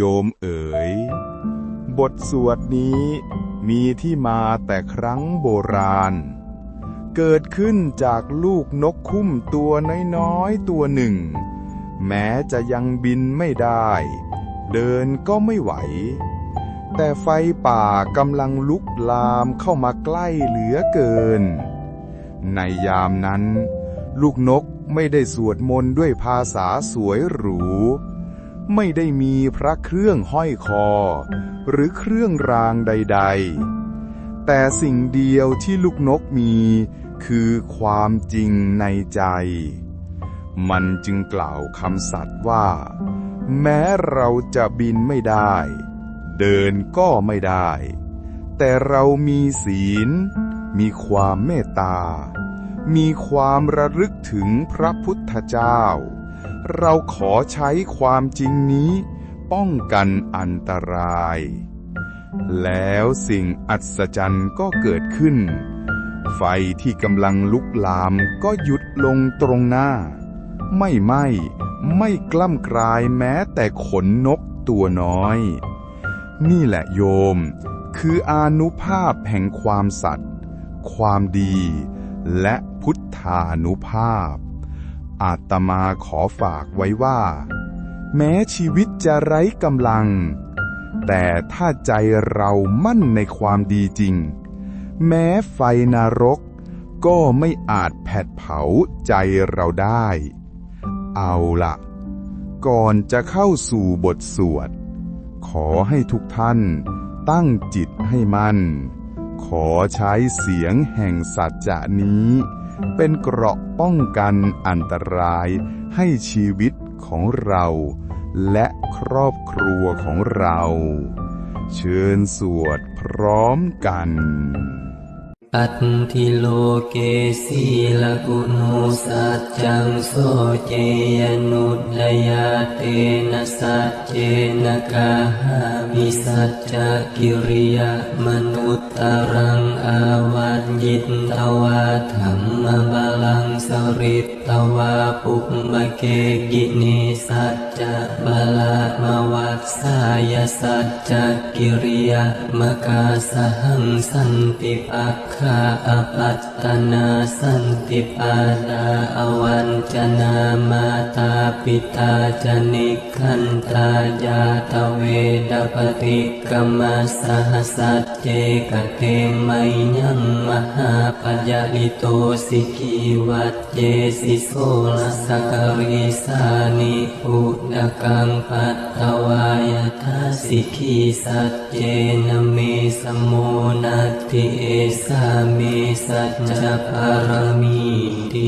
โยมเอ๋ย บทสวดนี้มีที่มาแต่ครั้งโบราณ เกิดขึ้นจากลูกนกคุ้มตัวน้อยๆตัวหนึ่ง แม้จะยังบินไม่ได้ เดินก็ไม่ไหว แต่ไฟป่ากำลังลุกลามเข้ามาใกล้เหลือเกิน ในยามนั้น ลูกนกไม่ได้สวดมนต์ด้วยภาษาสวยหรู ไม่ได้มีพระเครื่องห้อยคอ หรือเครื่องรางใด ๆ แต่สิ่งเดียวที่ลูกนกมี คือความจริงในใจ มันจึงกล่าวคำสัตย์ว่า แม้เราจะบินไม่ได้ เดินก็ไม่ได้ แต่เรามีศีล มีความเมตตา มีความระลึกถึงพระพุทธเจ้า เราขอใช้ความจริงนี้ ป้องกันอันตราย แล้วสิ่งอัศจรรย์ก็เกิดขึ้น ไฟที่กำลังลุกลามก็หยุดลงตรงหน้า ไม่ไหม้ไม่กล้ำกลายแม้แต่ขนนกตัวน้อย นี่แหละโยม คืออานุภาพแห่งความสัตย์ความดี และพุทธานุภาพ อาตมาขอฝากไว้ว่า แม้ชีวิตจะไร้กำลัง แต่ถ้าใจเรามั่นในความดีจริง แม้ไฟนรก ก็ไม่อาจแผดเผาใจเราได้ เอาละก่อนจะเข้าสู่บทสวด ขอให้ทุกท่านตั้งจิตให้มั่น ขอใช้เสียงแห่งสัจจะนี้ เป็นเกราะป้องกันอันตรายให้ชีวิตของเรา และครอบครัวของเรา เชิญสวดพร้อมกัน อัตถิโลเกสีลกุโนสัจจังโสเจยนุดยาเตนะสัจเจนะกาหามิสัจจกิริยมนุตตรังอาวันยิตตวาธรรมบาลังสริตตวาปุปมะเกกินิสัจจะบาลามวัสสายสัจจกิริยมกาสหังสันติปัคคาอปัตตนาสันติปาดาอวันจนามาตาปิตาจนิคันตายาตเวดปฏิกรรมสหสัจเจกเตไมยังมหาปยาลิโตสิกีวัตเจสิโสลสกริสานิอุดกังปัตตวายทัสสิกีสัจเจนเมสมโมนัตติเอสา मे सच परमीति